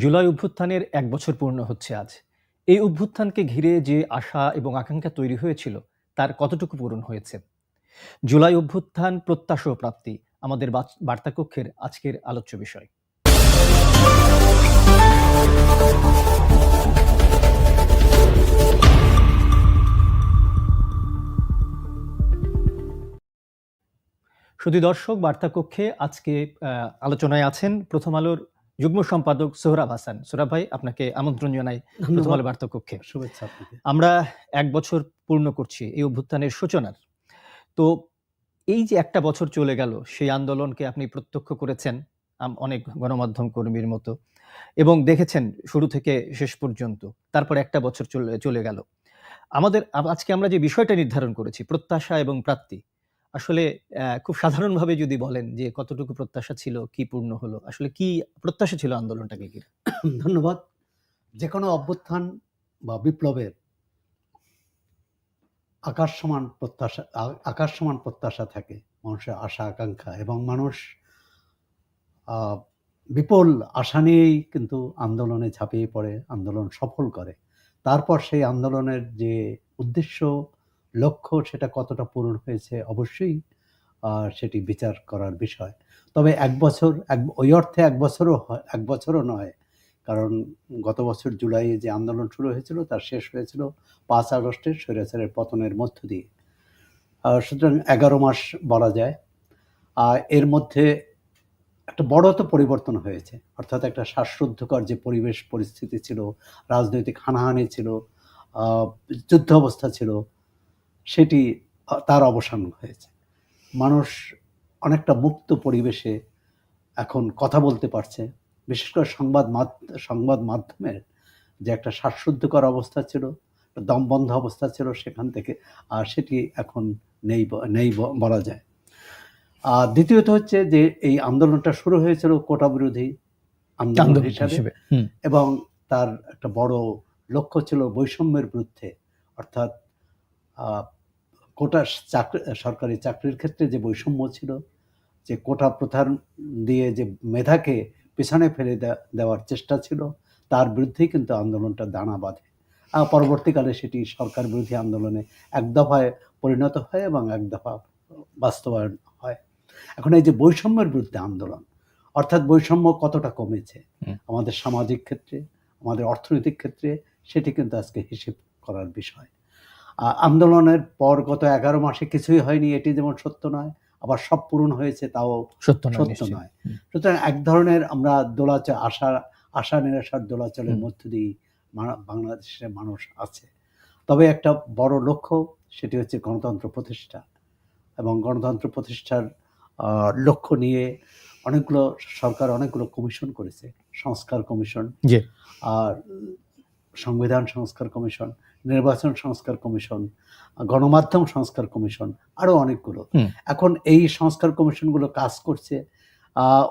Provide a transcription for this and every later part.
জুলাই অভ্যুত্থানের এক বছর পূর্ণ হচ্ছে আজ। এই অভ্যুত্থানকে ঘিরে যে আশা এবং আকাঙ্ক্ষা তৈরি হয়েছিল, তার কতটুকু পূরণ হয়েছে? জুলাই অভ্যুত্থান প্রত্যাশা ও প্রাপ্তি, আমাদের বার্তাকক্ষের আজকের আলোচ্য বিষয়। শুধু দর্শক, বার্তাকক্ষে আজকে আলোচনায় আছেন প্রথম আলোর যুগ্ম সম্পাদক সোহরাব হাসান। সোহরাব ভাই আপনাকে আমন্ত্রণ জানাই প্রথম আলো বার্তাকক্ষে শুভেচ্ছা আমরা এক বছর পূর্ণ করছি এই অভ্যুত্থানের সূচনার। তো এই যে একটা বছর চলে গেল সেই আন্দোলনকে আপনি প্রত্যক্ষ করেছেন অনেক গণমাধ্যম কর্মীর মতো এবং দেখেছেন শুরু থেকে শেষ পর্যন্ত তারপর একটা বছর চলে চলে গেল। আমাদের আজকে আমরা যে বিষয়টা নির্ধারণ করেছি প্রত্যাশা এবং প্রাপ্তি আসলে খুব সাধারণভাবে যদি বলেন যে কতটুকু প্রত্যাশা ছিল, কি পূর্ণ হলো, আসলে কি প্রত্যাশা ছিল আন্দোলনটাকে কি ধন্যবাদ। যে কোনো অভ্যুত্থান বা বিপ্লবের আকাশ সমান প্রত্যাশা আকাশ সমান প্রত্যাশা থাকে, মানুষের আশা, আকাঙ্ক্ষা এবং মানুষ বিপুল আশা নিয়েই কিন্তু আন্দোলনে ঝাঁপিয়ে পড়ে, আন্দোলন সফল করে। তারপর সেই আন্দোলনের যে উদ্দেশ্য লক্ষ্য সেটা কতটা পূরণ হয়েছে অবশ্যই আহ, সেটি বিচার করার বিষয়। তবে এক বছর এক ওই অর্থে এক বছরও হয় এক বছরও নয়। কারণ গত বছর জুলাইয়ে যে আন্দোলন শুরু হয়েছিল তার শেষ হয়েছিল পাঁচ আগস্টের স্বৈরাচারের পতনের মধ্য দিয়ে। সুতরাং এগারো মাস বলা যায়। আর এর মধ্যে একটা বড় তো পরিবর্তন হয়েছে। অর্থাৎ একটা শ্বাসরুদ্ধকর যে পরিবেশ পরিস্থিতি ছিল রাজনৈতিক হানাহানি ছিল যুদ্ধ অবস্থা ছিল সেটি তার অবসান হয়েছে। মানুষ অনেকটা মুক্ত পরিবেশে এখন কথা বলতে পারছে। বিশেষ করে সংবাদ সংবাদ মাধ্যমের যে একটা শ্বাসরুদ্ধকর অবস্থা ছিল দমবন্ধ অবস্থা ছিল সেখান থেকে আর সেটি এখন নেই নেই বলা যায়। আর দ্বিতীয়ত হচ্ছে যে এই আন্দোলনটা শুরু হয়েছিল কোটা বিরোধী আন্দোলন হিসাবে। এবং তার একটা বড় লক্ষ্য ছিল বৈষম্যের বিরুদ্ধে অর্থাৎ কোটা চাকরি সরকারি চাকরির ক্ষেত্রে যে বৈষম্য ছিল যে কোটা প্রথার দিয়ে যে মেধাকে পেছনে ফেলে দেওয়ার চেষ্টা ছিল তার বিরুদ্ধেই কিন্তু আন্দোলনটা দানা বাঁধে। আর পরবর্তীকালে সেটি সরকার বিরোধী আন্দোলনে এক দফায় পরিণত হয় এবং এক দফা বাস্তবায়ন হয়। এখন এই যে বৈষম্যের বিরুদ্ধে আন্দোলন অর্থাৎ বৈষম্য কতটা কমেছে আমাদের সামাজিক ক্ষেত্রে আমাদের অর্থনৈতিক ক্ষেত্রে সেটি কিন্তু আজকে হিসেব করার বিষয়। আন্দোলনের পর গত এগারো মাসে কিছুই হয়নি এটি যেমন সত্য নয় আবার সব পূরণ হয়েছে তাও সত্য সত্য নয়। সুতরাং এক ধরনের আমরা দোলাচল আশা আশা নিরাশার দোলাচলের মধ্য দিয়েই বাংলাদেশের মানুষ আছে। তবে একটা বড় লক্ষ্য সেটি হচ্ছে গণতন্ত্র প্রতিষ্ঠা। এবং গণতন্ত্র প্রতিষ্ঠার লক্ষ্য নিয়ে অনেকগুলো সরকার অনেকগুলো কমিশন করেছে সংস্কার কমিশন। আর সংবিধান সংস্কার কমিশন। নির্বাচন সংস্কার কমিশন গণমাধ্যম সংস্কার কমিশন আরও অনেকগুলো। এখন এই সংস্কার কমিশনগুলো কাজ করছে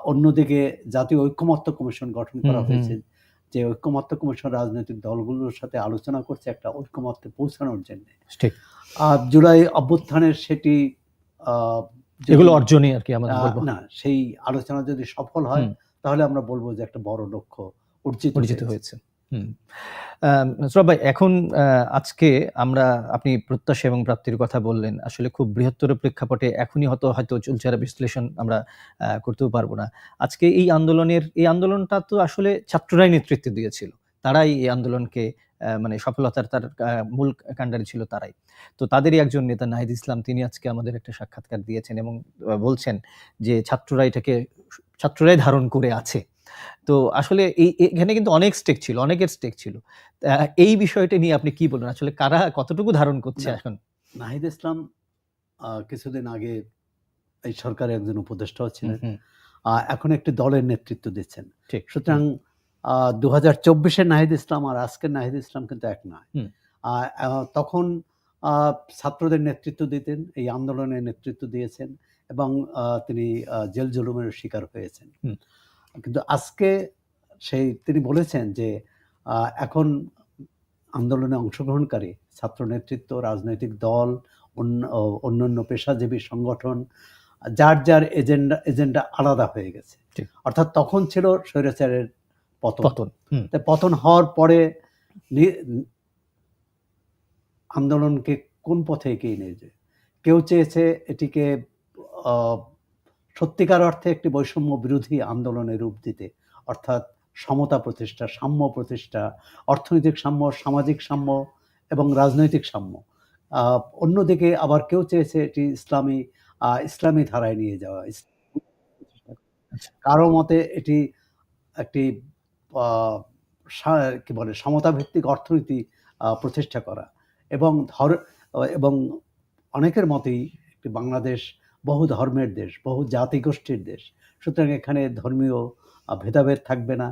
অন্যদিকে জাতীয় ঐক্যমত্য কমিশন গঠন করা। হয়েছে যে ঐক্যমত্য কমিশন রাজনৈতিক দলগুলোর সাথে আলোচনা করছে একটা ঐক্যমত্যে পৌঁছানোর জন্য। ঠিক। আর জুলাই অভ্যুত্থানের সেটি এগুলো অর্জনই আর কি আমাদের না সেই আলোচনা যদি সফল হয় তাহলে আমরা বলব যে একটা বড় লক্ষ্য অর্জিত হয়েছে। সৌরভ ভাই, এখন আজকে আমরা, আপনি প্রত্যাশা এবং প্রাপ্তির কথা বললেন। আসলে খুব বৃহত্তর প্রেক্ষাপটে এখনই হয়তো হয়তো চলছে আর বিশ্লেষণ আমরা করতেও পারব না। আজকে এই আন্দোলনের, এই আন্দোলনটা তো আসলে ছাত্ররাই নেতৃত্ব দিয়েছিল। তারাই এই আন্দোলনকে মানে সফলতার তার মূল কাণ্ডারি ছিল তারাই। তো তাদেরই একজন নেতা নাহিদ ইসলাম, তিনি আজকে আমাদের একটা সাক্ষাৎকার দিয়েছেন এবং বলছেন যে ছাত্ররা এটাকে, ছাত্ররাই ধারণ করে আছে। তো আসলে এই এখানে কিন্তু অনেক স্টেক ছিল অনেকের স্টেক ছিল। এই বিষয়টা নিয়ে আপনি কি বলেন আসলে কারা কতটুকু ধারণ করছে এখন? নাহিদ ইসলাম কিছুদিন আগে এই সরকারের একজন উপদেষ্টাও ছিলেন। এখন একটি দলের নেতৃত্ব দিচ্ছেন। ঠিক সুতরাং দু হাজার চব্বিশের নাহিদ ইসলাম আর আজকের নাহিদ ইসলাম কিন্তু এক নয়। তখন আহ, ছাত্রদের নেতৃত্ব দিতেন এই আন্দোলনের নেতৃত্ব দিয়েছেন এবং আহ, তিনি জেল জুলুমের শিকার হয়েছেন। কিন্তু আজকে সেই তিনি বলেছেন যে এখন আন্দোলনে অংশগ্রহণকারী ছাত্র নেতৃত্ব রাজনৈতিক দল অন্য- অন্যান্য পেশাজীবী সংগঠন যার যার এজেন্ডা এজেন্ডা আলাদা হয়ে গেছে। অর্থাৎ তখন ছিল স্বৈরাচারের পতন। পতন পতন হওয়ার পরে আন্দোলনকে কোন পথে এগিয়ে নিয়ে যায়? কেউ চেয়েছে এটিকে আহ, সত্যিকার অর্থে একটি বৈষম্য বিরোধী আন্দোলনের রূপ দিতে অর্থাৎ সমতা প্রতিষ্ঠা সাম্য প্রতিষ্ঠা অর্থনৈতিক সাম্য সামাজিক সাম্য এবং রাজনৈতিক সাম্য। অন্যদিকে আবার কেউ চেয়েছে এটি ইসলামী ইসলামী ধারায় নিয়ে যাওয়া আচ্ছা। কারও মতে এটি একটি কি বলে সমতা ভিত্তিক অর্থনীতি প্রতিষ্ঠা করা। এবং ধর এবং অনেকের মতেই একটি বাংলাদেশ বহু ধর্মের দেশ, বহু জাতিগোষ্ঠীর দেশ। সুতরাং এখানে ধর্মীয় ভেদাভেদ থাকবে না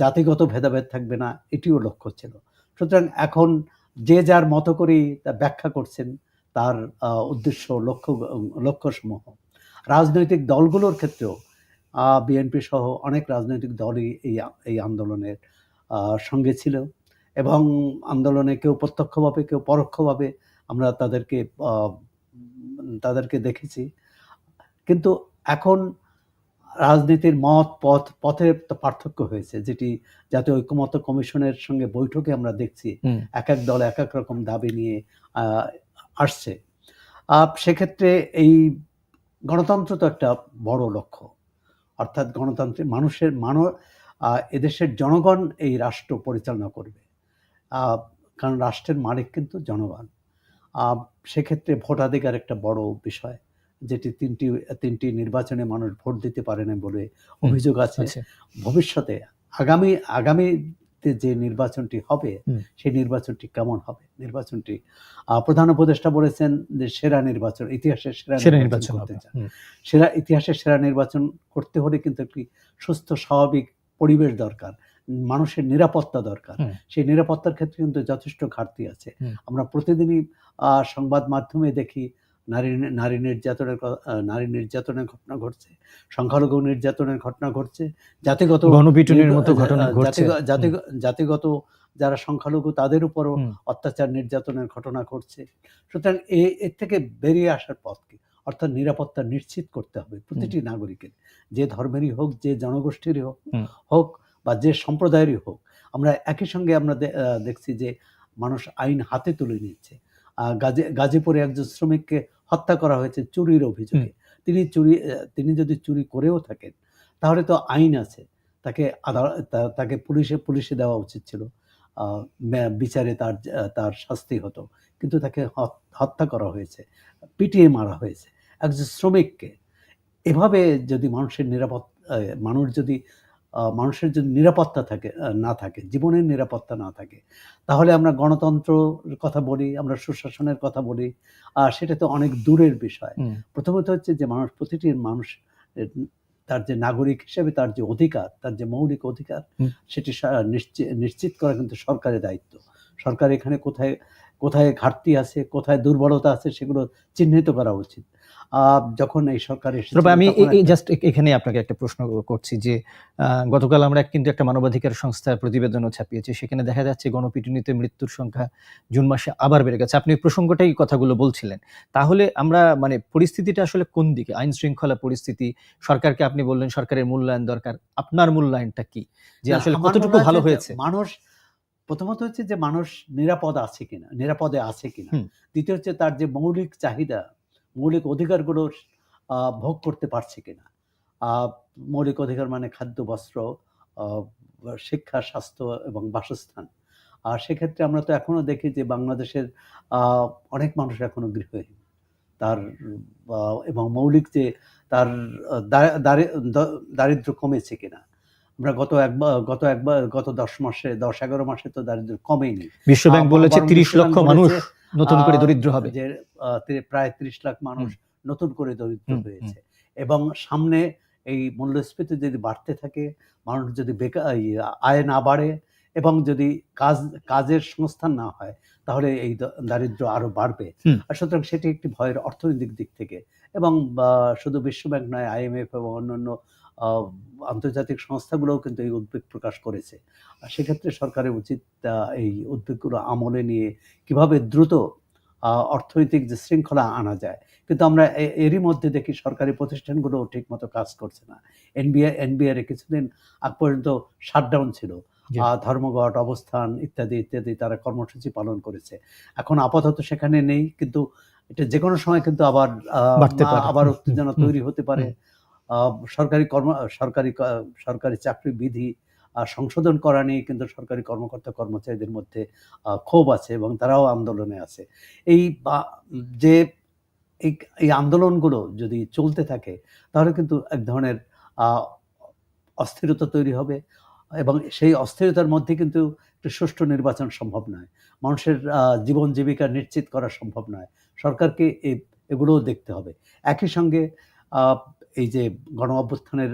জাতিগত ভেদাভেদ থাকবে না, এটিও লক্ষ্য ছিল। সুতরাং এখন যে যার মতো করেই তা ব্যাখ্যা করছেন, তার উদ্দেশ্য, লক্ষ্য, লক্ষ্যসমূহ। রাজনৈতিক দলগুলোর ক্ষেত্রেও বিএনপি সহ অনেক রাজনৈতিক দলই এই এই আন্দোলনের সঙ্গে ছিল এবং আন্দোলনে কেউ প্রত্যক্ষভাবে, কেউ পরোক্ষভাবে আমরা তাদেরকে তাদেরকে দেখেছি। কিন্তু এখন রাজনীতির মত পথ পথের পার্থক্য হয়েছে যেটি জাতীয় ঐক্যমত্য কমিশনের সঙ্গে বৈঠকে আমরা দেখছি। এক এক দল এক এক রকম দাবি নিয়ে আসছে। আহ, সেক্ষেত্রে এই গণতন্ত্র তো একটা বড় লক্ষ্য। অর্থাৎ গণতন্ত্রে মানুষের মানব এদেশের জনগণ এই রাষ্ট্র পরিচালনা করবে। আহ, কারণ রাষ্ট্রের মালিক কিন্তু জনগণ। সেক্ষেত্রে ভোটাধিকার একটা বড় বিষয় যেটি তিনটি তিনটি নির্বাচনে মানুষ ভোট দিতে পারে না বলে অভিযোগ আছে। ভবিষ্যতে আগামী আগামীতে যে নির্বাচনটি হবে সেই নির্বাচনটি কেমন হবে? নির্বাচনটি আহ, প্রধান উপদেষ্টা বলেছেন যে সেরা নির্বাচন ইতিহাসের সেরা সেরা নির্বাচন নির্বাচন করতে চান। সেরা ইতিহাসের সেরা নির্বাচন করতে হলে কিন্তু একটি সুস্থ স্বাভাবিক পরিবেশ দরকার। মানুষের নিরাপত্তা দরকার। সেই নিরাপত্তার ক্ষেত্রে কিন্তু যথেষ্ট ঘাটতি আছে। আমরা প্রতিদিনই সংবাদ মাধ্যমে দেখি নারী নারী নির্যাতনের নারী নির্যাতনের ঘটনা ঘটছে সংখ্যালঘু নির্যাতনের ঘটনা ঘটছে জাতিগত গণপিটুনির মতো ঘটনা ঘটছে। জাতিগ- জাতিগ- জাতিগত যারা সংখ্যালঘু তাদের উপরও অত্যাচার নির্যাতনের ঘটনা ঘটছে। সুতরাং এ এর থেকে বেরিয়ে আসার পথ কি অর্থাৎ নিরাপত্তা নিশ্চিত করতে হবে প্রতিটি নাগরিকের। যে ধর্মেরই হোক যে জনগোষ্ঠীরই হোক হোক বা যে সম্প্রদায়েরই হোক আমরা একই সঙ্গে আমরা দেখছি যে মানুষ আইন হাতে তুলে নিচ্ছে। গাজী গাজীপুরে একজন শ্রমিককে হত্যা করা হয়েছে চুরির অভিযোগে। তিনি চুরি তিনি যদি চুরি করেও থাকেন তাহলে তো আইন আছে। তাকে আদালত তাকে পুলিশে পুলিশে দেওয়া উচিত ছিল। আহ, বিচারে তার তার শাস্তি হতো। কিন্তু তাকে হত- হত্যা করা হয়েছে পিটিয়ে মারা হয়েছে একজন শ্রমিককে। এভাবে যদি মানুষের নিরাপদ মানুষ যদি মানুষের যদি নিরাপত্তা থাকে না থাকে জীবনের নিরাপত্তা না থাকে তাহলে আমরা গণতন্ত্রের কথা বলি আমরা সুশাসনের কথা বলি আর সেটা তো অনেক দূরের বিষয়। প্রথমত হচ্ছে যে মানুষ প্রতিটি মানুষ তার যে নাগরিক হিসেবে তার যে অধিকার তার যে মৌলিক অধিকার সেটি নিশ্চিত করা কিন্তু সরকারের দায়িত্ব। সরকার এখানে কোথায় কোথায় ঘাটতি আছে কোথায় দুর্বলতা আছে সেগুলো চিহ্নিত করা উচিত। যখন এই সরকার এসেছিল, তবে আমি জাস্ট এখানে আপনাকে একটা প্রশ্ন করছি যে গতকাল আমরা কিন্তু একটা মানবাধিকার সংস্থার প্রতিবেদনও ছাপিয়েছি। সেখানে দেখা যাচ্ছে গণপিটুনিতে মৃত্যুর সংখ্যা জুন মাসে আবার বেড়ে গেছে। আপনি প্রসঙ্গটাই কথাগুলো বলছিলেন। তাহলে আমরা মানে পরিস্থিতিটা আসলে কোন দিকে? আইন শৃঙ্খলা পরিস্থিতি সরকারকে আপনি বললেন সরকারের মূল্যায়ন দরকার। আপনার মূল্যায়নটা কি? যে আসলে কতটুকু ভালো হয়েছে? মানুষ প্রথমত হচ্ছে যে মানুষ নিরাপদ আছে কিনা নিরাপদে আছে কিনা। দ্বিতীয় হচ্ছে তার যে মৌলিক চাহিদা মৌলিক অধিকারগুলো ভোগ করতে পারছে কিনা। মৌলিক অধিকার মানে খাদ্য বস্ত্র শিক্ষা স্বাস্থ্য এবং বাসস্থান। আর সেক্ষেত্রে আমরা তো এখনও দেখি যে বাংলাদেশের অনেক মানুষ এখনও গৃহহীন। তার এবং মৌলিক যে তার আহ, দা- দারি- দ- দারিদ্র্য কমেছে কিনা। আমরা গত একবার গত একবার গত দশ মাসে দশ এগারো মাসে তো দারিদ্র্য কমেনি। বিশ্বব্যাংক বলেছে তিরিশ লক্ষ মানুষ নতুন করে দরিদ্র হবে। যে প্রায় ত্রিশ লাখ মানুষ নতুন করে দরিদ্র হয়েছে। এবং সামনে এই মূল্যস্ফীতি যদি বাড়তে থাকে মানুষ যদি বেকার আয় না বাড়ে এবং যদি কাজ কাজের সংস্থান না হয় তাহলে এই দারিদ্র আরও বাড়বে। আর সুতরাং সেটি একটি ভয়ের অর্থনৈতিক দিক থেকে। এবং শুধু বিশ্বব্যাংক নয় আইএমএফ এবং অন্যান্য আন্তর্জাতিক সংস্থাগুলোও কিন্তু এই উদ্বেগ প্রকাশ করেছে। আর সেক্ষেত্রে সরকারের উচিত এই উদ্বেগগুলো আমলে নিয়ে কীভাবে দ্রুত অর্থনৈতিক যে শৃঙ্খলা আনা যায়। কিন্তু আমরা এরই মধ্যে দেখি সরকারি প্রতিষ্ঠানগুলো ঠিকমতো কাজ করছে না। এনবিআই এনবিআর কিছুদিন আগ পর্যন্ত শাটডাউন ছিল। ধর্মঘট অবস্থান ইত্যাদি ইত্যাদি তারা কর্মসূচি পালন করেছে। এখন আপাতত সেখানে নেই কিন্তু এটা যে কোনো সময় কিন্তু আবার আবার উত্তেজনা তৈরি হতে পারে। সরকারি কর্ম, সরকারি সরকারি চাকরি বিধি সংশোধন করা নিয়ে কিন্তু সরকারি কর্মকর্তা কর্মচারীদের মধ্যে ক্ষোভ আছে এবং তারাও আন্দোলনে আছে। এই যে এই আন্দোলনগুলো যদি চলতে থাকে, তাহলে কিন্তু এক ধরনের অস্থিরতা তৈরি হবে এবং সেই অস্থিরতার মধ্যে কিন্তু একটি সুষ্ঠু নির্বাচন সম্ভব নয়। মানুষের জীবন জীবিকা নিশ্চিত করা সম্ভব নয়। সরকারকে এগুলোও দেখতে হবে। একই সঙ্গে এই যে গণ অভ্যুত্থানের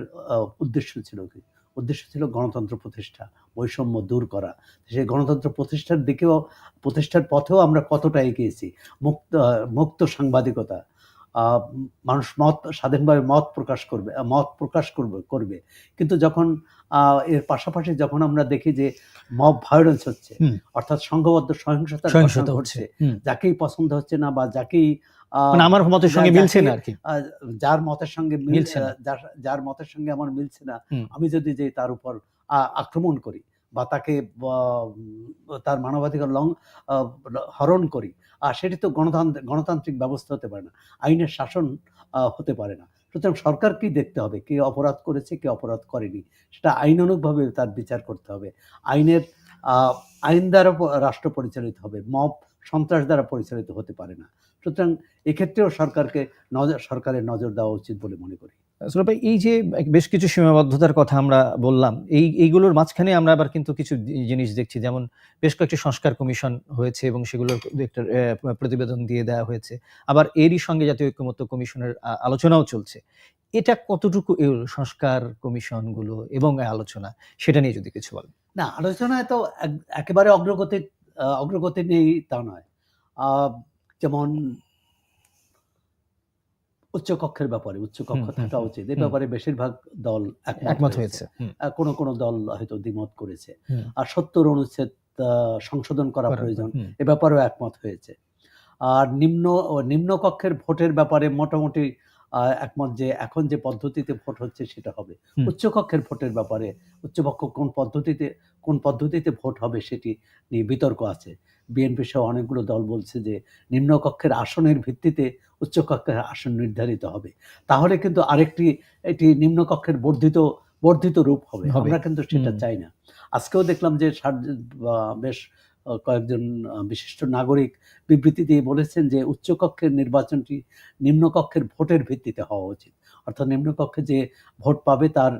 উদ্দেশ্য ছিল কি? উদ্দেশ্য ছিল গণতন্ত্র প্রতিষ্ঠা বৈষম্য দূর করা। সেই গণতন্ত্র প্রতিষ্ঠার দিকেও প্রতিষ্ঠার পথেও আমরা কতটা এগিয়েছি? মুক্ত মুক্ত সাংবাদিকতা মানুষ মত স্বাধীনভাবে মত প্রকাশ করবে মত প্রকাশ করবে করবে। কিন্তু যখন আহ, এর পাশাপাশি যখন আমরা দেখি যে মব ভায়োলেন্স হচ্ছে অর্থাৎ সংঘবদ্ধ সহিংসতা হচ্ছে যাকেই পছন্দ হচ্ছে না বা যাকেই আমার মতের সঙ্গে মিলছে না যাকে- আর কি। আহ, যার মতের সঙ্গে মিলছে না। যার- মতের সঙ্গে আমার মিলছে না আমি যদি যে তার উপর আক্রমণ করি বা তাকে তার মানবাধিকার লং হরণ করি আর সেটি তো গণতান্ত্রিক গণতান্ত্রিক ব্যবস্থা হতে পারে না আইনের শাসন হতে পারে না। সুতরাং সরকারকেই দেখতে হবে? কে অপরাধ করেছে কে অপরাধ করেনি? সেটা আইনানুগভাবে তার বিচার করতে হবে। আইনের আহ, আইন দ্বারা রাষ্ট্র পরিচালিত হবে মব সন্ত্রাস দ্বারা পরিচালিত হতে পারে না। সুতরাং এক্ষেত্রেও সরকারকে নজর সরকারের নজর দেওয়া উচিত বলে মনে করি। আসলে এই যে বেশ কিছু সীমাবদ্ধতার কথা আমরা বললাম এই এইগুলোর মাঝখানে আমরা আবার কিন্তু কিছু জিনিস দেখছি যেমন বেশ কয়েকটি সংস্কার কমিশন হয়েছে এবং সেগুলোর একটা প্রতিবেদন দিয়ে দেওয়া হয়েছে। আবার এরই সঙ্গে জাতীয় ঐক্যমত্য কমিশনের আলোচনাও চলছে। এটা কতটুকু সংস্কার কমিশনগুলো এবং আলোচনা সেটা নিয়ে যদি কিছু বলেন। না আলোচনায় তো এক- একেবারে অগ্রগতি অগ্রগতি নেই তা নয়। যেমন উচ্চকক্ষের ব্যাপারে উচ্চকক্ষ থাকা উচিত। হুম। ব্যাপারে বেশিরভাগ দল একমত হয়েছে। কোনো কোনো দল হয়তো দ্বিমত করেছে। আর সত্তর অনুচ্ছেদ সংশোধন করা প্রয়োজন এ ব্যাপারেও একমত হয়েছে। আর নিম্ন নিম্নকক্ষের ভোটের ব্যাপারে মোটামুটি আহ, একমত যে এখন যে পদ্ধতিতে ভোট হচ্ছে সেটা হবে। উচ্চকক্ষের ভোটের ব্যাপারে উচ্চপক্ষ কোন পদ্ধতিতে কোন পদ্ধতিতে ভোট হবে সেটি নিয়ে বিতর্ক আছে। বিএনপি সহ অনেকগুলো দল বলছে যে নিম্নকক্ষের আসনের ভিত্তিতে উচ্চকক্ষের আসন নির্ধারিত হবে। তাহলে কিন্তু আরেকটি এটি নিম্নকক্ষের বর্ধিত বর্ধিত রূপ হবে। আমরা কিন্তু সেটা চাই না। আজকেও দেখলাম যে বেশ কয়েকজন বিশিষ্ট নাগরিক বিবৃতি দিয়ে বলেছেন যে উচ্চকক্ষের নির্বাচনটি নিম্নকক্ষের ভোটের ভিত্তিতে হওয়া উচিত। অর্থাৎ নিম্নকক্ষে যে ভোট পাবে তার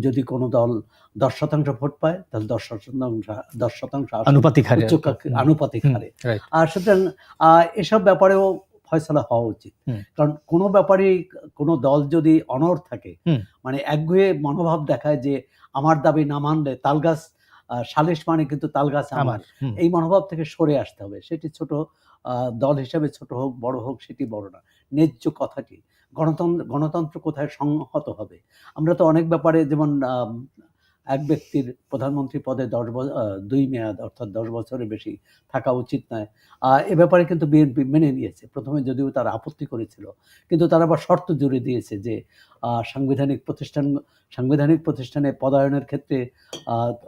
যদি কোনো দল দশ শতাংশ ভোট পায় তাহলে দশ শতাংশ দশ শতাংশ আনুপাতিক হারে আনুপাতিক হারে। আর সুতরাং এসব ব্যাপারেও ফয়সলা হওয়া উচিত। কারণ কোনো ব্যাপারেই কোনো দল যদি অনড় থাকে মানে একগুয়ে মনোভাব দেখায় যে আমার দাবি না মানলে তালগাছ সালিশ মানে কিন্তু তালগাছ আমার। এই মনোভাব থেকে সরে আসতে হবে। সেটি ছোট আহ, দল হিসাবে ছোট হোক বড় হোক সেটি বড় না। ন্যায্য কথাটি। গণতন্ত্র গণতন্ত্র কোথায় সংহত হবে? আমরা তো অনেক ব্যাপারে যেমন এক ব্যক্তির প্রধানমন্ত্রী পদে দশ দুই মেয়াদ, অর্থাৎ দশ বছরের বেশি থাকা উচিত নয়। আর এ ব্যাপারে কিন্তু বিএনপি মেনে নিয়েছে। প্রথমে যদিও তারা আপত্তি করেছিল, কিন্তু তারা আবার শর্ত জুড়ে দিয়েছে যে সাংবিধানিক প্রতিষ্ঠান, সাংবিধানিক প্রতিষ্ঠানে পদায়নের ক্ষেত্রে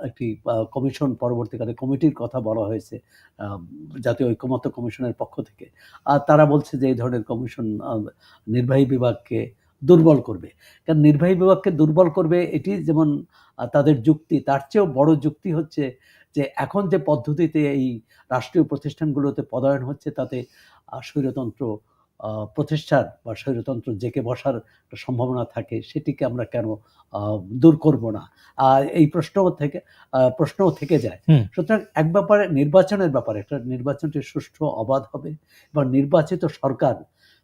একটি কমিশন পরবর্তীকালে কমিটির কথা বলা হয়েছে জাতীয় ঐক্যমত্য কমিশনের পক্ষ থেকে। আর তারা বলছে যে, এই ধরনের কমিশন নির্বাহী বিভাগকে দুর্বল করবে। কারণ নির্বাহী বিভাগকে দুর্বল করবে এটি যেমন তাদের যুক্তি তার চেয়েও বড় যুক্তি হচ্ছে যে এখন যে পদ্ধতিতে এই রাষ্ট্রীয় প্রতিষ্ঠানগুলোতে পদায়ন হচ্ছে তাতে স্বৈরতন্ত্র প্রতিষ্ঠার বা স্বৈরতন্ত্র জেকে বসার সম্ভাবনা থাকে সেটিকে আমরা কেন দূর করব না? আর এই প্রশ্ন থেকে প্রশ্নও থেকে যায়। সুতরাং এক ব্যাপারে নির্বাচনের ব্যাপারে একটা নির্বাচনটি সুষ্ঠু অবাধ হবে এবং নির্বাচিত সরকার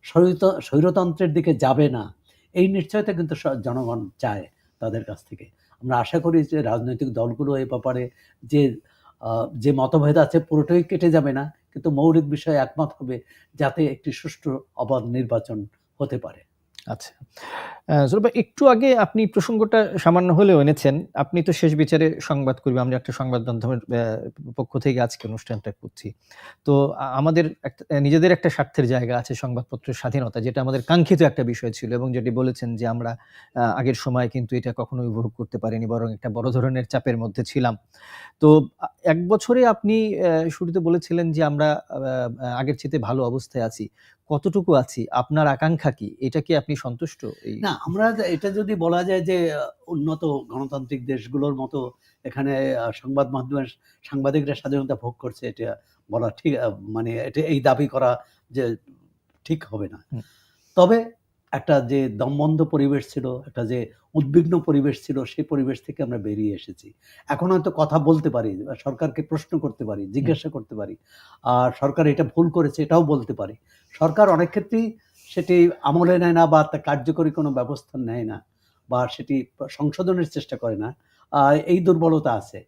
স্বৈরত- স্বৈরতন্ত্রের দিকে যাবে না। এই নিশ্চয়তা কিন্তু জনগণ চায় তাদের কাছ থেকে। আমরা আশা করি যে রাজনৈতিক দলগুলো এ ব্যাপারে যে যে মতভেদ আছে পুরোটাই কেটে যাবে না, কিন্তু মৌলিক বিষয়ে একমত হবে যাতে একটি সুষ্ঠু অবাধ নির্বাচন হতে পারে। আচ্ছা। আ একটু আগে আপনি প্রসঙ্গটা সামান্য হলেও এনেছেন। আপনি তো শেষ বিচারে সংবাদকর্মী। আমরা একটা সংবাদ মাধ্যমের পক্ষ থেকে আজকে অনুষ্ঠানটা করছি। তো আমাদের নিজেদের একটা স্বার্থের জায়গা আছে সংবাদপত্রের স্বাধীনতা, যেটা আমাদের কাঙ্ক্ষিত একটা বিষয় ছিল এবং যেটি বলেছেন যে আমরা আগের সময় কিন্তু এটা কখনো উপভোগ করতে পারিনি, বরং একটা বড় ধরনের চাপের মধ্যে ছিলাম। তো এক বছরে আপনি শুরুতে বলেছিলেন যে আমরা আগের চাইতে ভালো অবস্থায় আছি। কতটুকু আছি? আপনার আকাঙ্ক্ষা কি? এটা কি আপনি সন্তুষ্ট? না, আমরা এটা যদি বলা যায় যে উন্নত গণতান্ত্রিক দেশগুলোর মতো এখানে সংবাদ মাধ্যমের সাংবাদিকরা স্বাধীনতা ভোগ করছে এটা বলা ঠিক মানে এটা এই দাবি করা যে ঠিক হবে না। তবে একটা যে দমবন্ধ পরিবেশ ছিল, একটা যে উদ্বিগ্ন পরিবেশ ছিল সেই পরিবেশ থেকে আমরা বেরিয়ে এসেছি। এখন হয়তো কথা বলতে পারি, সরকারকে প্রশ্ন করতে পারি, জিজ্ঞাসা করতে পারি। আর সরকার এটা ভুল করেছে এটাও বলতে পারি। সরকার অনেক ক্ষেত্রেই সেটি আমলে নেয় না বা তা কার্যকরী কোনো ব্যবস্থা নেয় না বা সেটি সংশোধনের চেষ্টা করে না। এই দুর্বলতা আছে।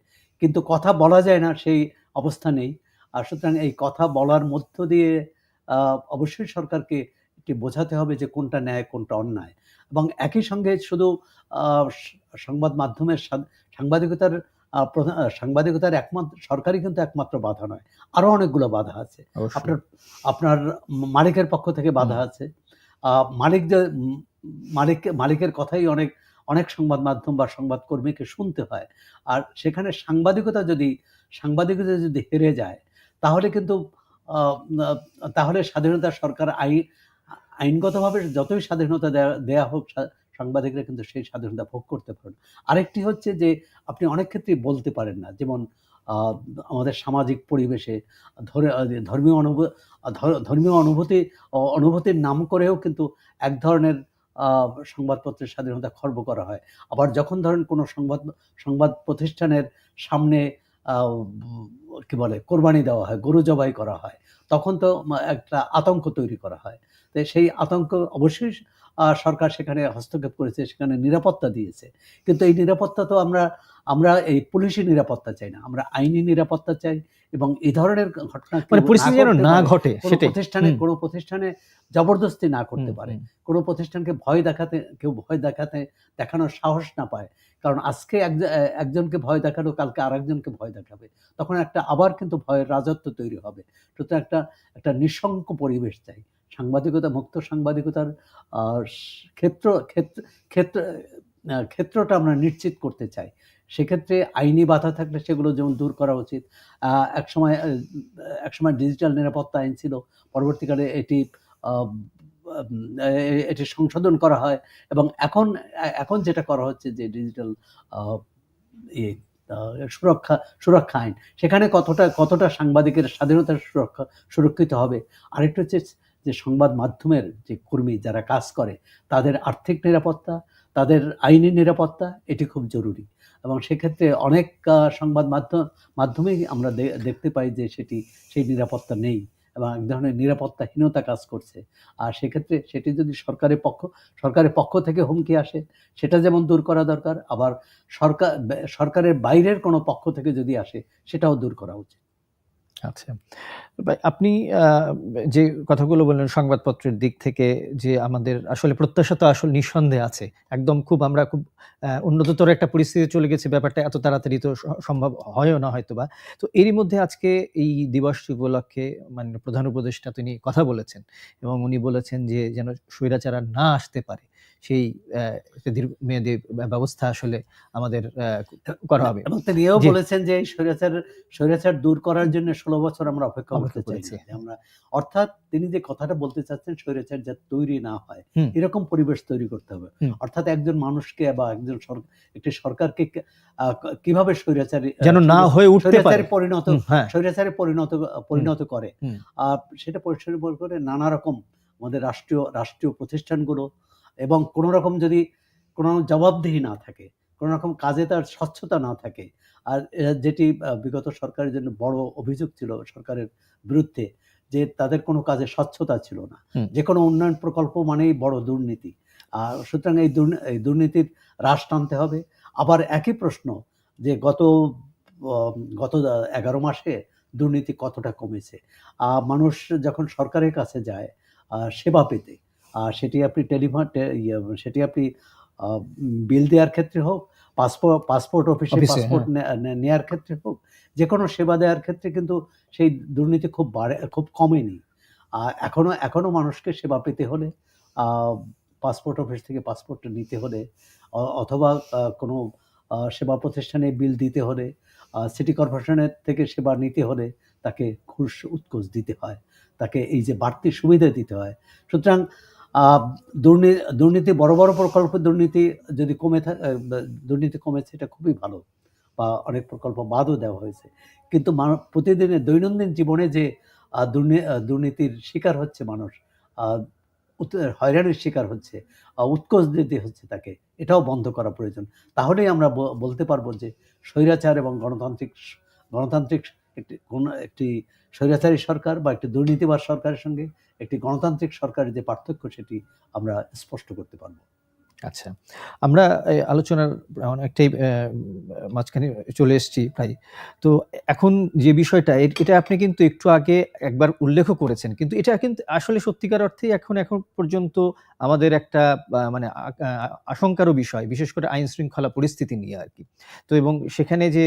কিন্তু কথা বলা যায় না সেই অবস্থা নেই। আর সুতরাং এই কথা বলার মধ্য দিয়ে অবশ্যই সরকারকে বোঝাতে হবে যে কোনটা ন্যায়, কোনটা অন্যায়। এবং একই সঙ্গে শুধু সংবাদ মাধ্যমের সাংবাদিকতার সাংবাদিকতার একমাত্র সরকারই কিন্তু একমাত্র বাধা নয়। আরও অনেকগুলো বাধা আছে। আপনার আপনার মালিকের পক্ষ থেকে বাধা আছে। মালিক যে মালিক মালিকের কথাই অনেক, অনেক সংবাদ মাধ্যম বা সংবাদকর্মীকে শুনতে হয়। আর সেখানে সাংবাদিকতা যদি সাংবাদিকতা যদি হেরে যায় তাহলে কিন্তু তাহলে স্বাধীনতা সরকার আই আ আইনগতভাবে যতই স্বাধীনতা দেয়া হোক সাংবাদিকরা কিন্তু সেই স্বাধীনতা ভোগ করতে পারেন। আরেকটি হচ্ছে যে আপনি অনেক ক্ষেত্রেই বলতে পারেন না। যেমন আমাদের সামাজিক পরিবেশে ধরে ধর্মীয় অনুভূ ধর্মীয় অনুভূতি অনুভূতির নাম করেও কিন্তু এক ধরনের সংবাদপত্রের স্বাধীনতা খর্ব করা হয়। আবার যখন ধরেন কোনো সংবাদ সংবাদ প্রতিষ্ঠানের সামনে কি বলে কোরবানি দেওয়া হয়, গরু জবাই করা হয়। তখন তো একটা আতঙ্ক তৈরি করা হয়। তো সেই আতঙ্ক অবশ্যই সরকার সেখানে হস্তক্ষেপ করেছে, সেখানে নিরাপত্তা দিয়েছে। কিন্তু এই নিরাপত্তা তো আমরা আমরা এই পুলিশি নিরাপত্তা চাই না। আমরা আইনি নিরাপত্তা চাই এবং এই ধরনের ঘটনা মানে পরিস্থিতি যেন না ঘটে সেটাই। প্রতিষ্ঠানে কোনো প্রতিষ্ঠানে জবরদস্তি না করতে পারে। কোনো প্রতিষ্ঠানকে ভয় দেখাতে কেউ ভয় দেখাতে দেখানোর সাহস না পায়। কারণ আজকে একজনকে ভয় দেখানো কালকে আরেকজনকে ভয় দেখাবে। তখন একটা আবার কিন্তু ভয়ের রাজত্ব তৈরি হবে। সুতরাং একটা, একটা নিঃশঙ্ক পরিবেশ চাই। সাংবাদিকতা, মুক্ত সাংবাদিকতার ক্ষেত্র ক্ষেত্র ক্ষেত্র ক্ষেত্রটা আমরা নিশ্চিত করতে চাই। সেক্ষেত্রে আইনি বাধা থাকলে সেগুলো যেমন দূর করা উচিত। একসময় একসময় ডিজিটাল নিরাপত্তা আইন ছিল। পরবর্তীকালে এটি এটি সংশোধন করা হয় এবং এখন এখন যেটা করা হচ্ছে যে ডিজিটাল ইয়ে সুরক্ষা সুরক্ষা আইন। সেখানে কতটা কতটা সাংবাদিকের স্বাধীনতার সুরক্ষা, সুরক্ষিত হবে। আরেকটা হচ্ছে যে সংবাদ মাধ্যমের যে কর্মী যারা কাজ করে তাদের আর্থিক নিরাপত্তা, তাদের আইনি নিরাপত্তা এটি খুব জরুরি। এবং সেক্ষেত্রে অনেক সংবাদ মাধ্যম মাধ্যমেই আমরা দেখতে পাই যে সেটি সেই নিরাপত্তা নেই এবং এক ধরনের নিরাপত্তাহীনতা কাজ করছে। আর সেক্ষেত্রে সেটি যদি সরকারের পক্ষ সরকারের পক্ষ থেকে হুমকি আসে সেটা যেমন দূর করা দরকার। আবার সরকার সরকারের বাইরের কোনো পক্ষ থেকে যদি আসে সেটাও দূর করা উচিত। আচ্ছা। ভাই, আপনি যে কথাগুলো বললেন সংবাদপত্রের দিক থেকে যে আমাদের আসলে প্রত্যাশা তো আসলে নিঃসন্দেহে আছে। একদম খুব আমরা খুব উন্নততর একটা পরিস্থিতি চলে গেছে, ব্যাপারটা এত তাড়াতাড়ি তো সম্ভব হয়ও না হয়তোবা। তো এরই মধ্যে আজকে এই দিবসটি উপলক্ষে মানে প্রধান উপদেষ্টা তিনি কথা বলেছেন এবং উনি বলেছেন যে যেন স্বৈরাচার না আসতে পারে সেই দীর্ঘমেয়াদী ব্য ব্যবস্থা আসলে আমাদের করা হবে। এবং তিনি এও বলেছেন যে এই স্বৈরাচার স্বৈরাচার দূর করার জন্য ১৬ বছর আমরা অপেক্ষা করতে চাই করেছি। না। যে আমরা অর্থাৎ তিনি যে কথাটা বলতে চাচ্ছেন স্বৈরাচার যাতে তৈরি না হয় এরকম পরিবেশ তৈরি করতে হবে। অর্থাৎ একজন মানুষকে বা একজন একটি সরকারকে কীভাবে স্বৈরাচারী যেন না হয়ে উঠতে পারে। পরিণত হ্যাঁ। স্বৈরাচারে পরিণত পরিণত করে। হুম। আ সেটা পরিচালনা করে নানা রকম আমাদের রাষ্ট্রীয় রাষ্ট্রীয় প্রতিষ্ঠানগুলো এবং কোন রকম যদি কোন জবাবদিহি না থাকে, কোন রকম কাজে তার স্বচ্ছতা না থাকে। আর যেটি বিগত সরকারের জন্য বড় অভিযোগ ছিল সরকারের বিরুদ্ধে যে তাদের কোনো কাজে স্বচ্ছতা ছিল না। হুম। যেকোনো উন্নয়ন প্রকল্প মানেই বড় দুর্নীতি। আর সুতরাং এই দুর্নী এই দুর্নীতির হ্রাস টানতে হবে। আবার একই প্রশ্ন যে গত গত এগারো মাসে দুর্নীতি কতটা কমেছে? মানুষ যখন সরকারের কাছে যায় সেবা পেতে আর সেটি আপনি টেলিফোন ইয়ে সেটি আপনি বিল দেওয়ার ক্ষেত্রে হোক, পাসপোর্ট পাসপোর্ট অফিসে পাসপোর্ট হ্যাঁ। নে নে নেয়ার ক্ষেত্রে হোক, যেকোনো সেবা দেওয়ার ক্ষেত্রে কিন্তু সেই দুর্নীতি খুব বাড়ে খুব কমেনি। আ এখনও এখনও মানুষকে সেবা পেতে হলে পাসপোর্ট অফিস থেকে পাসপোর্ট নিতে হলে অথবা কোনো সেবা প্রতিষ্ঠানে বিল দিতে হলে, সিটি কর্পোরেশনের থেকে সেবা নিতে হলে তাকে ঘুষ উৎকোচ দিতে হয়। তাকে এই যে বাড়তি সুবিধা দিতে হয়। সুতরাং আ দুর্নী দুর্নীতি বড়, বড় প্রকল্প দুর্নীতি যদি কমে থা আ বা দুর্নীতি কমেছে এটা খুবই ভালো। বা অনেক প্রকল্প বাদও দেওয়া হয়েছে। কিন্তু প্রতিদিনের দৈনন্দিন জীবনে যে দুর্নীতির শিকার হচ্ছে মানুষ, হয়রানির শিকার হচ্ছে, উৎকোচ দিতে হচ্ছে তাকে, এটাও বন্ধ করা প্রয়োজন। তাহলেই আমরা বলতে পারব যে স্বৈরাচার এবং গণতান্ত্রিক গণতান্ত্রিক একটি কোন একটি স্বৈরাচারী সরকার বা একটি দুর্নীতিবাদ সরকারের সঙ্গে একটি গণতান্ত্রিক সরকারের যে পার্থক্য সেটি আমরা স্পষ্ট করতে পারব। আচ্ছা। আমরা আলোচনার অনেকটাই মাঝখানে চলে এসেছি প্রায়। তো এখন যে বিষয়টা এটা আপনি কিন্তু একটু আগে একবার উল্লেখও করেছেন। কিন্তু এটা কিন্তু আসলে সত্যিকার অর্থে এখন এখন পর্যন্ত আমাদের একটা মানে আশঙ্কারও বিষয়। বিশেষ করে আইন শৃঙ্খলা পরিস্থিতি নিয়ে আর কি তো এবং সেখানে যে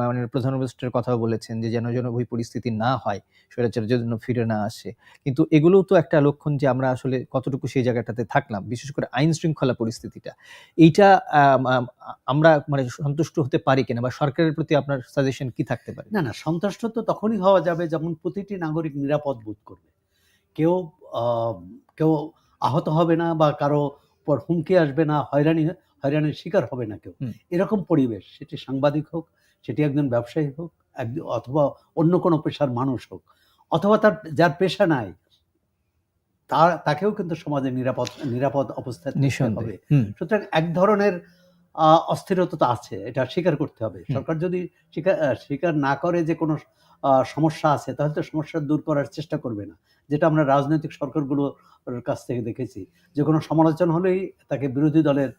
মানে প্রধান উপদেষ্টার কথাও বলেছেন যে যেন, যেন ওই পরিস্থিতি না হয়, স্বৈরাচার যেন ফিরে না আসে। কিন্তু এগুলোও তো একটা লক্ষণ যে আমরা আসলে কতটুকু সেই জায়গাটাতে থাকলাম। বিশেষ করে আইন শৃঙ্খলা পরিস্থিতিটা। এইটা আম আম আমরা মানে সন্তুষ্ট হতে পারি কিনা বা সরকারের প্রতি আপনার সাজেশন কি থাকতে পারে? না, না সন্তুষ্ট তো তখনই হওয়া যাবে যখন প্রতিটি নাগরিক নিরাপদ বোধ করবে। কেউ কেউ আহত হবে না বা কারও উপর হুমকি আসবে না, হয়রানি হয়রানির শিকার হবে না কেউ। এরকম পরিবেশ সেটি সাংবাদিক হোক, সেটি একজন ব্যবসায়ী হোক, অথবা অন্য কোনো পেশার মানুষ হোক, অথবা তার যার পেশা নাই তার তাকেও কিন্তু সমাজে নিরাপদ নিরাপদ অবস্থায় হবে। সুতরাং এক ধরনের অস্থিরতা তো আছে। এটা স্বীকার করতে হবে। সরকার যদি স্বীকার স্বীকার না করে যে কোনো সমস্যা আছে তাহলে তো সমস্যা দূর করার চেষ্টা করবে না। যেটা আমরা রাজনৈতিক সরকারগুলোর কাছ থেকে দেখেছি। যে কোনো সমালোচনা হলেই তাকে বিরোধী দলের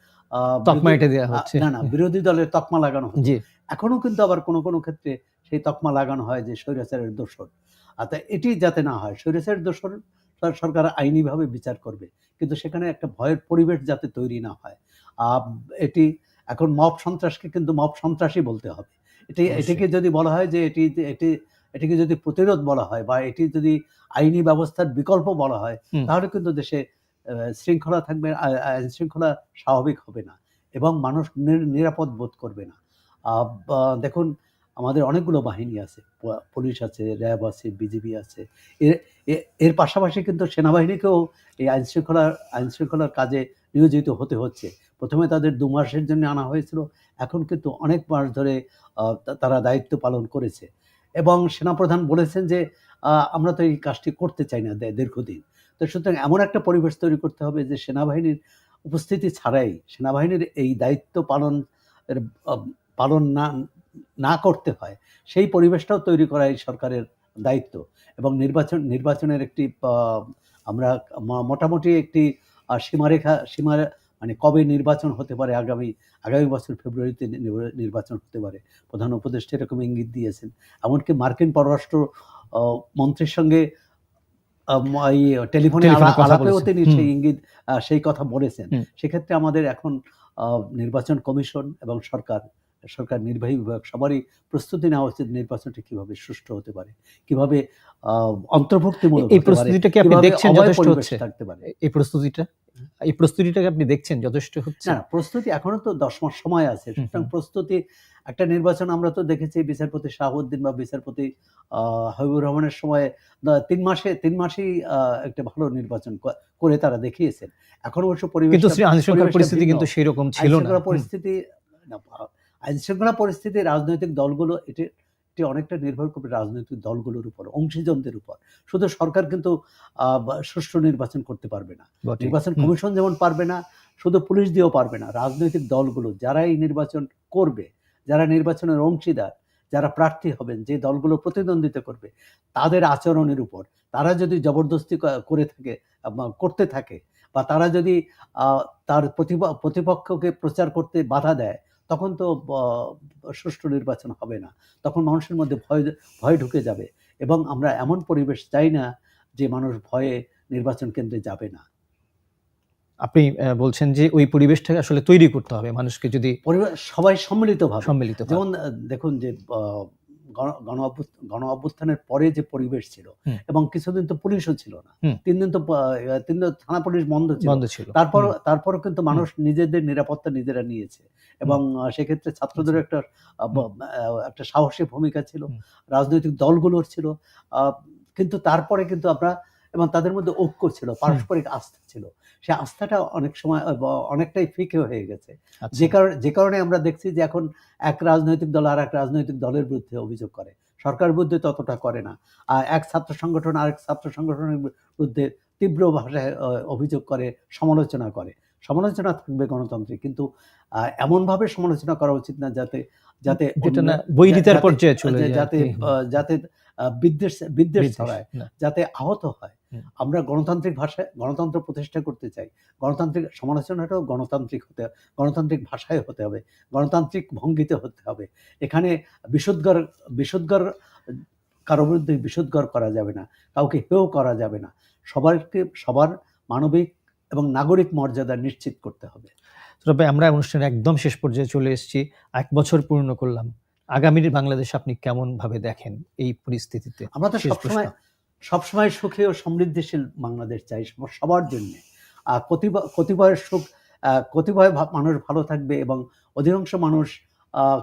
তকমা এঁটে আ হচ্ছে। না, না বিরোধী দলের তকমা লাগানো হচ্ছে। এখনও কিন্তু আবার কোনো, কোনো ক্ষেত্রে সেই তকমা লাগানো হয় যে স্বৈরাচারের দোসর। আ তা এটি যাতে না হয়। স্বৈরাচারের দোসর সর সরকার আইনিভাবে বিচার করবে। কিন্তু সেখানে একটা ভয়ের পরিবেশ যাতে তৈরি না হয়। আ এটি এখন মব সন্ত্রাসকে কিন্তু মব সন্ত্রাসী বলতে হবে। এটি এটিকে যদি বলা হয় যে এটি এটি এটিকে যদি প্রতিরোধ বলা হয় বা এটি যদি আইনি ব্যবস্থার বিকল্প বলা হয়, তাহলে কিন্তু দেশে শৃঙ্খলা থাকবে, আইন শৃঙ্খলা স্বাভাবিক হবে না এবং মানুষ নিরাপদ বোধ করবে না। দেখুন আমাদের অনেকগুলো বাহিনী আছে। পুলিশ আছে, র‍্যাব আছে, বিজিবি আছে। এ এ এর পাশাপাশি কিন্তু সেনাবাহিনীকেও এই আইন শৃঙ্খলা আইন শৃঙ্খলার কাজে নিয়োজিত হতে হচ্ছে। প্রথমে তাদের ২ মাসের জন্য আনা হয়েছিল। এখন কিন্তু অনেক মাস ধরে তারা দায়িত্ব পালন করেছে। এবং সেনাপ্রধান বলেছেন যে আমরা তো এই কাজটি করতে চাই না দীর্ঘদিন। তো সুতরাং এমন একটা পরিবেশ তৈরি করতে হবে যে সেনাবাহিনীর উপস্থিতি ছাড়াই সেনাবাহিনীর এই দায়িত্ব পালন এর পালন না না করতে হয়। সেই পরিবেশটাও তৈরি করা এই সরকারের দায়িত্ব। এবং নির্বাচন নির্বাচনের একটি আমরা মোটামুটি একটি সীমারেখা সীমা মানে কবে নির্বাচন হতে পারে আগামী আগামী বছর ফেব্রুয়ারিতে নির্বাচন হতে পারে। প্রধান উপদেষ্টা এরকম ইঙ্গিত দিয়েছেন। এমনকি মার্কিন পররাষ্ট্র মন্ত্রীর সঙ্গে টেলিফোনে আলা আলাপেও তিনি সেই ইঙ্গিত সেই কথা বলেছেন। সেক্ষেত্রে আমাদের এখন নির্বাচন কমিশন এবং সরকার, সরকার নির্বাহী বিভাগ সবারই প্রস্তুতি নেওয়া উচিত নির্বাচনটি কীভাবে সুষ্ঠু হতে পারে। কীভাবে অন্তর্ভুক্তিমূলক এই প্রস্তুতিটা কি আপনি দেখছেন যথেষ্ট হচ্ছে? থাকতে পারে। এই প্রস্তুতিটা? এই প্রস্তুতিটাকে আপনি দেখছেন যথেষ্ট হচ্ছে? না, প্রস্তুতি এখনও তো ১০ মাস সময় আছে। সুতরাং প্রস্তুতি একটা নির্বাচন আমরা তো দেখেছি বিচারপতি শাহাবুদ্দিন বা বিচারপতি হাবিবুর রহমানের সময়ে ৩ মাসে ৩ মাসেই একটা ভালো নির্বাচন করে তারা দেখিয়েছেন। এখন অবশ্য কিন্তু শৃঙ্খলা পরিবেশটা পরিস্থিতি কিন্তু সেরকম আইন ছিল না। পরিস্থিতি না আ আইন শৃঙ্খলা পরিস্থিতি রাজনৈতিক দলগুলো এটি এটি অনেকটা নির্ভর করবে রাজনৈতিক দলগুলোর উপর, অংশীজনদের উপর। শুধু সরকার কিন্তু সুষ্ঠু নির্বাচন করতে পারবে না। নির্বাচন কমিশন যেমন পারবে না, শুধু পুলিশ দিয়েও পারবে না। রাজনৈতিক দলগুলো যারা এই নির্বাচন করবে, যারা নির্বাচনের অংশীদার, যারা প্রার্থী হবেন, যে দলগুলো প্রতিদ্বন্দ্বিতা করবে, তাদের আচরণের উপর তারা যদি জবরদস্তি করে থাকে করতে থাকে বা তারা যদি তার প্রতিপ প্রতিপক্ষকে প্রচার করতে বাধা দেয়, তখন তো সুষ্ঠু নির্বাচন হবে না। তখন মানুষের মধ্যে ভয় ভয় ঢুকে যাবে এবং আমরা এমন পরিবেশ চাই না যে মানুষ ভয়ে নির্বাচন কেন্দ্রে যাবে না। আপনি বলছেন যে ওই পরিবেশটাকে আসলে তৈরি করতে হবে মানুষকে যদি পরিবার সবাই সম্মিলিতভাবে সম্মিলিত যেমন দেখুন যে গণ- গণ অভ্যুত- অভ্যুত্থানের পরে যে পরিবেশ ছিল এবং কিছুদিন তো পুলিশও ছিল না। তিন দিন তো তিন দিন থানা পুলিশ বন্ধ ছিল। বন্ধ ছিল। তারপর তারপরও কিন্তু মানুষ নিজেদের নিরাপত্তা নিজেরা নিয়েছে এবং সেক্ষেত্রে ছাত্রদের একটা আহ, একটা সাহসী ভূমিকা ছিল। রাজনৈতিক দলগুলোর ছিল। আহ, কিন্তু তারপরে কিন্তু আমরা এবং তাদের মধ্যে ঐক্য ছিল পারস্পরিক আস্থা ছিল। সেই আস্থাটা অনেক সময় অনেকটাই ফিকে হয়ে গেছে। আচ্ছা। যে কারণে যে কারণে আমরা দেখছি যে এখন এক রাজনৈতিক দল আর এক রাজনৈতিক দলের বিরুদ্ধে অভিযোগ করে। সরকারের বিরুদ্ধে ততটা করে না। আর এক ছাত্র সংগঠন আরেক ছাত্র সংগঠনের বিরুদ্ধে তীব্র ভাষায় অভিযোগ করে সমালোচনা করে। সমালোচনা থাকবে গণতন্ত্রে কিন্তু আহ, এমনভাবে সমালোচনা করা উচিত না যাতে যাতে বৈরিতার যাতে- পর্যায়ে চলে যাতে কি। আহ, যাতে বিদ্বেষ বিদ্বেষ ছড়ায়। যাতে আহত হয়। আমরা গণতান্ত্রিক ভাষায় গণতন্ত্র প্রতিষ্ঠা করতে চাই। গণতান্ত্রিক সমালোচনাটাও গণতান্ত্রিক হতে গণতান্ত্রিক ভাষায় হতে হবে গণতান্ত্রিক ভঙ্গিতে হতে হবে। এখানে বিশুদ্ধর বিশুদ্ধর কারও বিরুদ্ধে বিশুদ্ধর করা যাবে না কাউকে হেও করা যাবে না। সবারকে সবার মানবিক এবং নাগরিক মর্যাদা নিশ্চিত করতে হবে। তবে আমরা অনুষ্ঠানের একদম শেষ পর্যায়ে চলে এসেছি। এক বছর পূর্ণ করলাম। আগামীর বাংলাদেশ আপনি কেমন ভাবে দেখেন এই পরিস্থিতিতে? আমরা তো সবসময়। সবসময় সুখী ও সমৃদ্ধিশীল বাংলাদেশ চাই সবার জন্য। আর কতিপয় কতিপয় সুখ কতিপয় মানুষ ভালো থাকবে এবং অধিকাংশ মানুষ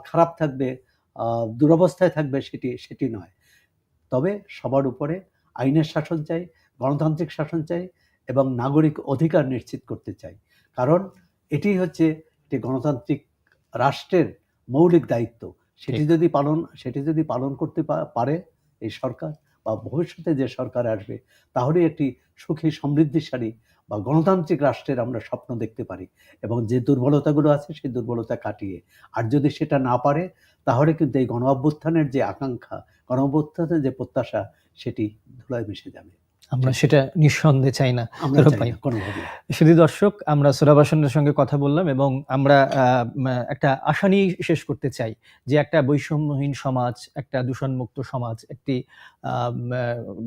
খারাপ থাকবে দুরবস্থায় থাকবে সেটি সেটি নয়। তবে সবার উপরে আইনের শাসন চাই গণতান্ত্রিক শাসন চাই এবং নাগরিক অধিকার নিশ্চিত করতে চাই। কারণ এটি হচ্ছে একটি গণতান্ত্রিক রাষ্ট্রের মৌলিক দায়িত্ব। সেটি যদি পালন সেটি যদি পালন করতে পারে এই সরকার বা ভবিষ্যতে যে সরকার আসবে তাহলে একটি সুখী সমৃদ্ধিশালী বা গণতান্ত্রিক রাষ্ট্রের আমরা স্বপ্ন দেখতে পারি এবং যে দুর্বলতাগুলো আছে সেই দুর্বলতা কাটিয়ে। আর যদি সেটা না পারে তাহলে কিন্তু এই গণ অভ্যুত্থানের যে আকাঙ্ক্ষা গণ অভ্যুত্থানের যে প্রত্যাশা সেটি ধুলায় মিশে যাবে। আমরা সেটা নিঃসন্দেহে চাই না। শুধু দর্শক আমরা সুরাবাসনের সঙ্গে কথা বললাম এবং আমরা আহ, একটা আশা নিয়ে শেষ করতে চাই যে একটা বৈষম্যহীন সমাজ একটা দূষণমুক্ত সমাজ একটি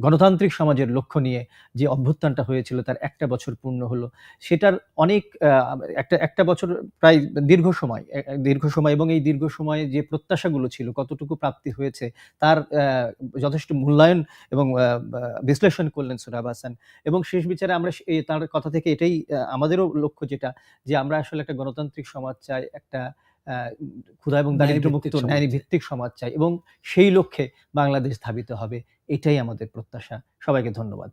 গণতান্ত্রিক সমাজের লক্ষ্য নিয়ে যে অভ্যুত্থানটা হয়েছিল তার একটা বছর পূর্ণ হলো, সেটার অনেক একটা একটা বছর প্রায় দীর্ঘ সময় দীর্ঘ সময় এবং এই দীর্ঘ সময়ে যে প্রত্যাশাগুলো ছিল, কতটুকু প্রাপ্তি হয়েছে, তার যথেষ্ট মূল্যায়ন এবং বিশ্লেষণ করলেন সুরাব হাসান। এবং শেষ বিচারে আমরা তার কথা থেকে এটাই আমাদেরও লক্ষ্য যেটা, যে আমরা আসলে একটা গণতান্ত্রিক সমাজ চাই, একটা ক্ষুধা এবং দারিদ্র মুক্ত ন্যায় ভিত্তিক সমাজ চাই এবং সেই লক্ষ্যে বাংলাদেশ ধাবিত হবে এটাই আমাদের প্রত্যাশা। সবাইকে ধন্যবাদ।